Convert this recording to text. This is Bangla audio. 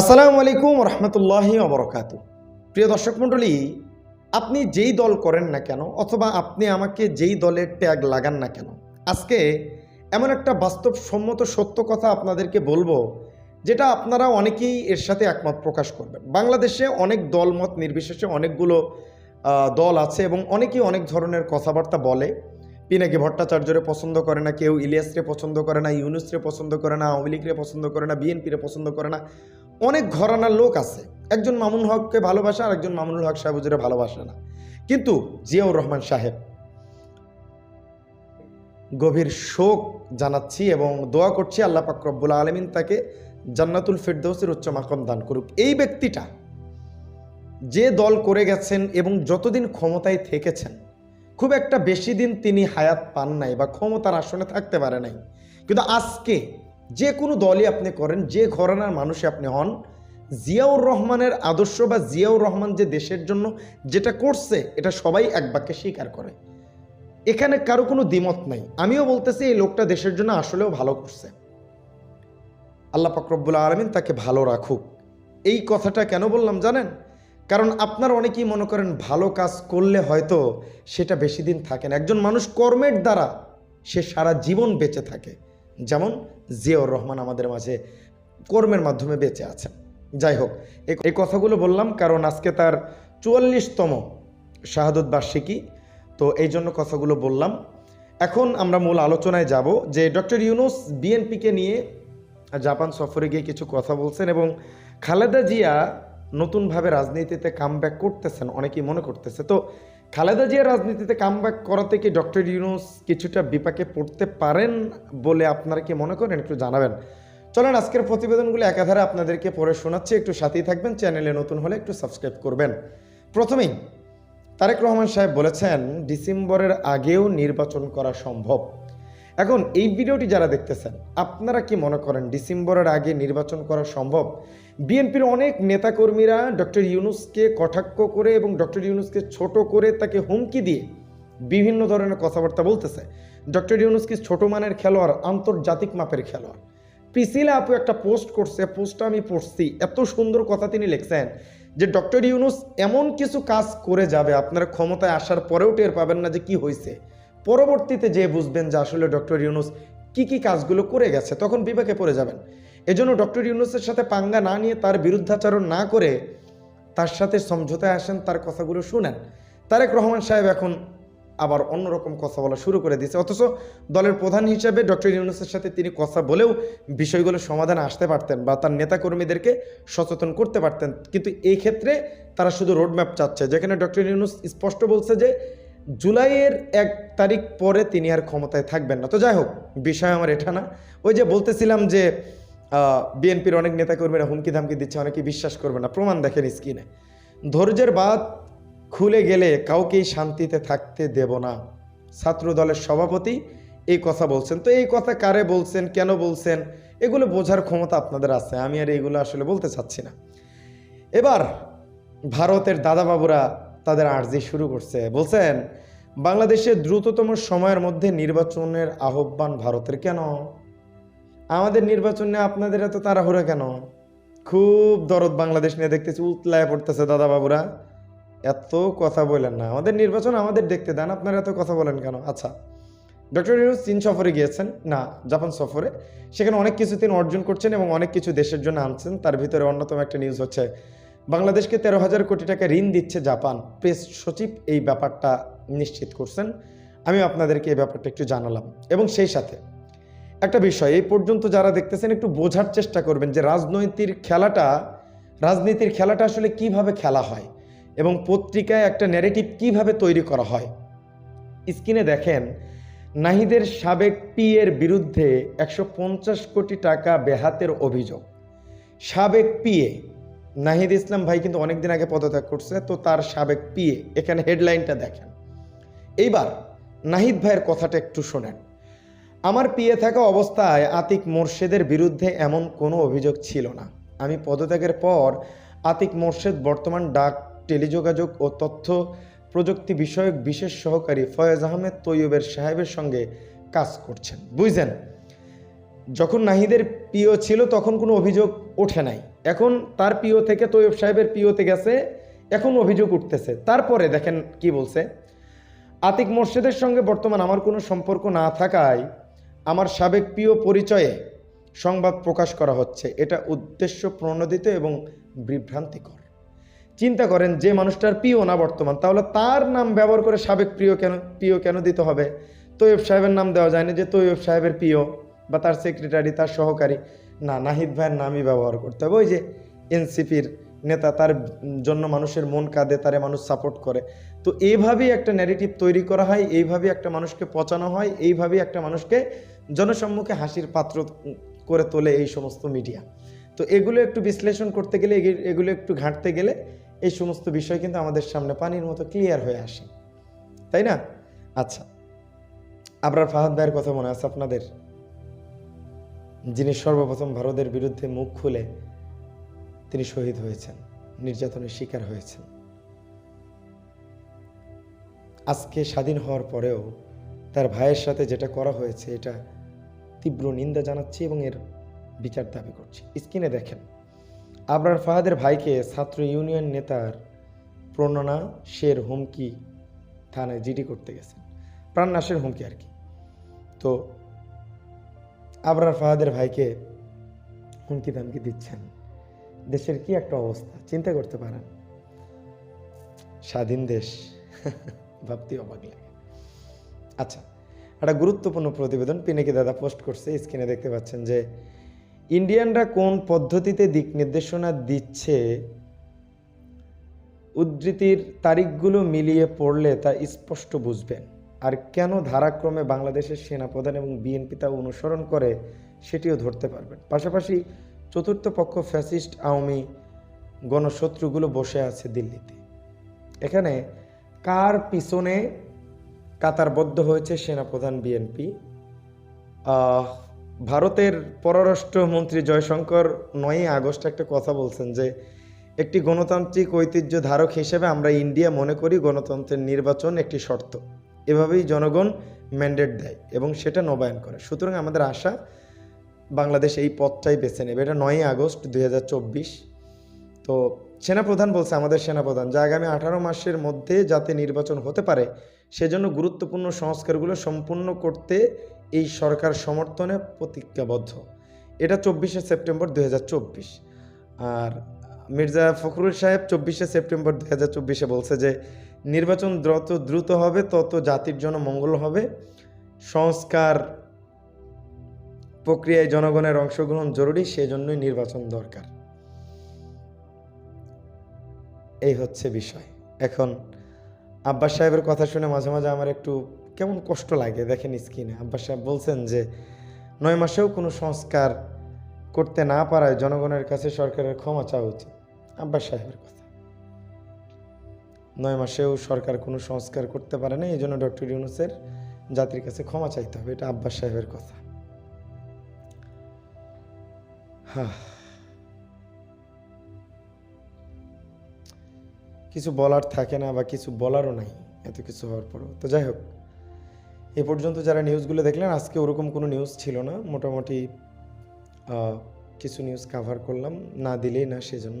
আসসালামু আলাইকুম রহমতুল্লাহি অবরকাত প্রিয় দর্শক মণ্ডলী, আপনি যেই দল করেন না কেন অথবা আপনি আমাকে যেই দলের ট্যাগ লাগান না কেন? আজকে এমন একটা বাস্তবসম্মত সত্য কথা আপনাদেরকে বলব, যেটা আপনারা অনেকেই এর সাথে একমত প্রকাশ করবেন। বাংলাদেশে অনেক দলমত, নির্বিশেষে অনেকগুলো দল আছে এবং অনেকেই অনেক ধরনের কথাবার্তা বলে। পিনাকি ভট্টাচার্যরে পছন্দ করে না, কেউ ইলিয়াসরে পছন্দ করে না, ইউনুসরে পছন্দ করে না, আওয়ামী লীগরে পছন্দ করে না, বিএনপিরে পছন্দ করে না। অনেক ঘরানার লোক আছে। একজন মামুন হককে ভালোবাসে আর একজন মামুনুল হক সাহেবুজুরে ভালোবাসে না। কিন্তু জিয়াউর রহমান সাহেব, গভীর শোক জানাচ্ছি এবং দোয়া করছি আল্লাহ পাক রব্বুল আলমিন তাকে জান্নাতুল ফেরদৌসের উচ্চ মাকাম দান করুক। এই ব্যক্তিটা যে দল করে গেছেন এবং যতদিন ক্ষমতায় থেকেছেন, খুব একটা বেশি দিন তিনি হায়াত পান নাই বা ক্ষমতার আসনে থাকতে পারে নাই। কিন্তু আজকে যে কোনো দলই আপনি করেন, যে ঘরানার মানুষই আপনি হন, জিয়াউর রহমানের আদর্শ বা জিয়াউর রহমান যে দেশের জন্য যেটা করছে, এটা সবাই এক বাক্যে স্বীকার করে। এখানে কারও কোনো দ্বিমত নাই। আমিও বলতেছি, এই লোকটা দেশের জন্য আসলেও ভালো করছে। আল্লাহ পাকরব্বুল আলমিন তাকে ভালো রাখুক। এই কথাটা কেন বললাম জানেন? কারণ আপনার অনেকেই মনে করেন, ভালো কাজ করলে হয়তো সেটা বেশি দিন থাকে না। একজন মানুষ কর্মের দ্বারা সে সারা জীবন বেঁচে থাকে। যেমন জিয়াউর রহমান আমাদের মাঝে কর্মের মাধ্যমে বেঁচে আছেন। যাই হোক এই- কথাগুলো বললাম কারণ আজকে তার চুয়াল্লিশতম শাহাদত বার্ষিকী। তো এই জন্য কথাগুলো বললাম। এখন আমরা মূল আলোচনায় যাব যে ডক্টর ইউনুস বিএনপিকে নিয়ে জাপান সফরে গিয়ে কিছু কথা বলছেন এবং খালেদা জিয়া নতুনভাবে রাজনীতিতে কামব্যাক করতেছেন, অনেকেই মনে করতেছে। তো খালেদা জিয়া রাজনীতিতে কামব্যাক করা থেকে ডক্টর ইউনুস কিছুটা বিপাকে পড়তে পারেন বলে আপনারা কি মনে করেন? একটু জানাবেন। চলেন, আজকের প্রতিবেদনগুলো একাধারে আপনাদেরকে পরে শোনাচ্ছি। একটু সাথেই থাকবেন, চ্যানেলে নতুন হলে একটু সাবস্ক্রাইব করবেন। প্রথমেই, তারেক রহমান সাহেব বলেছেন, ডিসেম্বরের আগেও নির্বাচন করা সম্ভব। এখন এই ভিডিওটি যারা দেখতেছেন, আপনারা কি মনে করেন ডিসেম্বরের আগে নির্বাচন করা সম্ভব? বিএনপির অনেক নেতাকর্মীরা ডক্টর ইউনুসকে কটাক্ষ করে এবং ডক্টর ইউনুসকে ছোট করে তাকে হুমকি দিয়ে বিভিন্ন ধরনের কথাবার্তা বলতেছে। ডক্টর ইউনুস কি ছোট মানের খেলোয়াড়, আন্তর্জাতিক মাপের খেলোয়াড়? পিসিলা আপু একটা পোস্ট করছে, পোস্টটা আমি পড়ছি। এত সুন্দর কথা তিনি লিখছেন যে ডক্টর ইউনুস এমন কিছু কাজ করে যাবে, আপনারা ক্ষমতায় আসার পরেও টের পাবেন না যে কি হয়েছে পরবর্তীতে যে বুঝবেন যে আসলে ডক্টর ইউনুস কি কি কাজগুলো করে গেছে, তখন বিবেকে পড়ে যাবেন। এজন্য ডক্টর ইউনুসের সাথে পাঙ্গা না নিয়ে তার বিরুদ্ধাচরণ না করে তার সাথে সমঝোতায় আসেন, তার কথাগুলো শুনেন। তারেক রহমান সাহেব এখন আবার অন্যরকম কথা বলা শুরু করে দিয়েছে। অথচ দলের প্রধান হিসেবে ডক্টর ইউনুসের সাথে তিনি কথা বলেও বিষয়গুলো সমাধানে আসতে পারতেন বা তার নেতাকর্মীদেরকে সচেতন করতে পারতেন। কিন্তু এই ক্ষেত্রে তারা শুধু রোডম্যাপ চাচ্ছে, যেখানে ডক্টর ইউনুস স্পষ্ট বলছে যে জুলাইয়ের এক তারিখ পরে তিনি আর ক্ষমতায় থাকবেন না। তো যাই হোক, বিষয় আমার এটা না। ওই যে বলতেছিলাম যে বিএনপির অনেক নেতাকর্মীরা হুমকি ধামকি দিচ্ছে অনেকে বিশ্বাস করবে না। প্রমাণ দেখেন স্ক্রিনে ধৈর্যের বাদ খুলে গেলে কাউকেই শান্তিতে থাকতে দেব না। ছাত্র দলের সভাপতি এই কথা বলছেন। তো এই কথা কারে বলছেন, কেন বলছেন, এগুলো বোঝার ক্ষমতা আপনাদের আছে। আমি আর এইগুলো আসলে বলতে চাচ্ছি না। এবার ভারতের দাদাবাবুরা তাদের আর্জি শুরু করছে। বলছেন বাংলাদেশের দ্রুততম সময়ের মধ্যে নির্বাচনের আহ্বান ভারতের কেন? আমাদের নির্বাচনে আপনাদের এত তাড়াহুড়া কেন? খুব দরদ বাংলাদেশ নিয়ে দেখতেছি উতলায় পড়তেছে দাদা বাবুরা এত কথা বলেন না। আমাদের নির্বাচন আমাদের দেখতে দেন আপনারা এত কথা বলেন কেন? আচ্ছা ডক্টর ইউনুস চীন সফরে গিয়েছেন? না জাপান সফরে। সেখানে অনেক কিছু তিনি অর্জন করছেন এবং অনেক কিছু দেশের জন্য আনছেন। তার ভিতরে অন্যতম একটা নিউজ হচ্ছে বাংলাদেশকে তেরো হাজার কোটি টাকা ঋণ দিচ্ছে জাপান। প্রেস সচিব এই ব্যাপারটা নিশ্চিত করছেন। আমি আপনাদেরকে এই ব্যাপারটা একটু জানালাম। এবং সেই সাথে একটা বিষয়, এই পর্যন্ত যারা দেখতেছেন, একটু বোঝার চেষ্টা করবেন যে রাজনৈতিক খেলাটা, রাজনীতির খেলাটা আসলে কীভাবে খেলা হয় এবং পত্রিকায় একটা ন্যারেটিভ কীভাবে তৈরি করা হয়। স্ক্রিনে দেখেন, নাহিদের সাবেক পিএর বিরুদ্ধে একশো পঞ্চাশ কোটি টাকা বেহাতের অভিযোগ। সাবেক পিএ নাহিদ ইসলাম ভাই কিন্তু অনেকদিন আগে পদত্যাগ করছে, তো তার সাবেক পিএ, এখানে হেডলাইনটা দেখেন। এইবার নাহিদ ভাইয়ের কথাটা একটু শোনেন। আমার পিএ থাকা অবস্থায় আতিক মোর্শেদের বিরুদ্ধে এমন কোনো অভিযোগ ছিল না। আমি পদত্যাগের পর আতিক মোর্শেদ বর্তমান ডাক, টেলিযোগাযোগ ও তথ্য প্রযুক্তি বিষয়ক বিশেষ সহকারী ফয়েজ আহমেদ তৈয়বের সাহেবের সঙ্গে কাজ করছেন। বুঝছেন যখন নাহিদের পিও ছিল তখন কোনো অভিযোগ ওঠে নাই। এখন তার পিও থেকে, তৈয়ব সাহেবের পিওতে গেছে, এখন অভিযোগ উঠতেছে। তারপরে দেখেন কি বলছে, আতিক মোর্শেদের সঙ্গে বর্তমান আমার কোনো সম্পর্ক না থাকায় আমার সাবেক প্রিয় পরিচয়ে সংবাদ প্রকাশ করা হচ্ছে। এটা উদ্দেশ্য প্রণোদিত এবং বিভ্রান্তিকর। চিন্তা করেন, যে মানুষটার প্রিয় না বর্তমান, তাহলে তার নাম ব্যবহার করে সাবেক প্রিয় কেন প্রিয় কেন দিতে হবে? তৈয়ব সাহেবের নাম দেওয়া যায় না যে তৈয়ব সাহেবের প্রিয় বা তার সেক্রেটারি তার সহকারী, না, নাহিদ ভাইয়ের নামই ব্যবহার করতে হবে। ওই যে এনসিপির নেতা, তার জন্য মানুষের মন কাঁদে, তারে মানুষ সাপোর্ট করে। তো এইভাবেই একটা ন্যারেটিভ তৈরি করা হয়, এইভাবেই একটা মানুষকে পচানো হয়, এইভাবেই একটা মানুষকে জনসম্মুখে হাসির পাত্র করে তোলে এই সমস্ত মিডিয়া তো এগুলো একটু বিশ্লেষণ করতে গেলে এগুলো একটু ঘাঁটতে গেলে এই সমস্ত বিষয় কিন্তু আমাদের সামনে পানির মতো ক্লিয়ার হয়ে আসে। তাই না? আচ্ছা আবরার ফাহাদ ভাইয়ের কথা মনে আছে আপনাদের? যিনি সর্বপ্রথম ভারতের বিরুদ্ধে মুখ খুলে তিনি শহীদ হয়েছেন, নির্যাতনের শিকার হয়েছেন। আজকে স্বাধীন হওয়ার পরেও তার ভাইয়ের সাথে যেটা করা হয়েছে, এটা তীব্র নিন্দা জানাচ্ছি এবং এর বিচার দাবি করছি। স্ক্রিনে দেখেন, আবরার ফাহাদের ভাইকে ছাত্র ইউনিয়ন নেতার প্রণনা শের হুমকি থানায় জিডি করতে গেছেন। প্রাণনাশের হুমকি আর কি। তো আবরার ফাহাদের ভাইকে হুমকি দামকি দিচ্ছেন। দেশের কি একটা অবস্থা? চিন্তা করতে পারেন। স্বাধীন দেশ। ভাবতে অবাক লাগে। আচ্ছা একটা গুরুত্বপূর্ণ প্রতিবেদন পিনাকি দাদা পোস্ট করছে, স্ক্রিনে দেখতে পাচ্ছেন যে, ইন্ডিয়ানরা কোন পদ্ধতিতে দিক নির্দেশনা দিচ্ছে, উদ্ধৃতির তারিখগুলো মিলিয়ে পড়লে তা স্পষ্ট বুঝবেন। আর কেন ধারাক্রমে বাংলাদেশের সেনাপ্রধান এবং বিএনপি তা অনুসরণ করে সেটিও ধরতে পারবেন। পাশাপাশি চতুর্থ পক্ষ ফ্যাসিস্ট আওয়ামী গণশত্রুগুলো বসে আছে দিল্লিতে। এখানে কার পিছনে কাতারবদ্ধ হয়েছে সেনাপ্রধান বিএনপি? ভারতের পররাষ্ট্রমন্ত্রী জয়শঙ্কর নয়ই আগস্ট একটা কথা বলছেন যে, একটি গণতান্ত্রিক ঐতিহ্য ধারক হিসেবে আমরা ইন্ডিয়া মনে করি গণতন্ত্রের নির্বাচন একটি শর্ত। এভাবেই জনগণ ম্যান্ডেট দেয় এবং সেটা নবায়ন করে। সুতরাং আমাদের আশা, বাংলাদেশ এই পথটাই বেছে নেবে। এটা নয়ই আগস্ট দুই হাজার চব্বিশ। তো সেনাপ্রধান বলছে, আমাদের সেনাপ্রধান, যে আগামী আঠারো মাসের মধ্যে যাতে নির্বাচন হতে পারে, সেজন্য গুরুত্বপূর্ণ সংস্কারগুলো সম্পূর্ণ করতে এই সরকার সমর্থনে প্রতিজ্ঞাবদ্ধ। এটা চব্বিশে সেপ্টেম্বর দু হাজার চব্বিশ। আর মির্জা ফখরুল সাহেব চব্বিশে সেপ্টেম্বর চব্বিশে বলছে যে নির্বাচন যত দ্রুত হবে, তত জাতির জন্য মঙ্গল হবে। সংস্কার প্রক্রিয়ায় জনগণের অংশগ্রহণ জরুরি, সেজন্যই নির্বাচন দরকার। এই হচ্ছে বিষয়। এখন আব্বাস সাহেবের কথা শুনে মাঝে মাঝে আমার একটু কেমন কষ্ট লাগে, দেখেন স্ক্রিনে। আব্বাস সাহেব বলছেন যে, নয় মাসেও কোনো সংস্কার করতে না পারায় জনগণের কাছে সরকারের ক্ষমা চাওয়া উচিত। আব্বাস সাহেবের কথা। নয় মাসেও সরকার কোনো সংস্কার করতে পারে না এই জন্য ডক্টর ইউনুসের জাতির কাছে ক্ষমা চাইতে হবে, এটা আব্বাস সাহেবের কথা। কিছু বলার থাকে না বা কিছু বলারও নাই, এত কিছু হওয়ার পরও। তো যাই হোক, এ পর্যন্ত যারা নিউজগুলো দেখলেন, আজকে ওরকম কোনো নিউজ ছিল না, মোটামুটি কিছু নিউজ কাভার করলাম, না দিলেই না সেজন্য।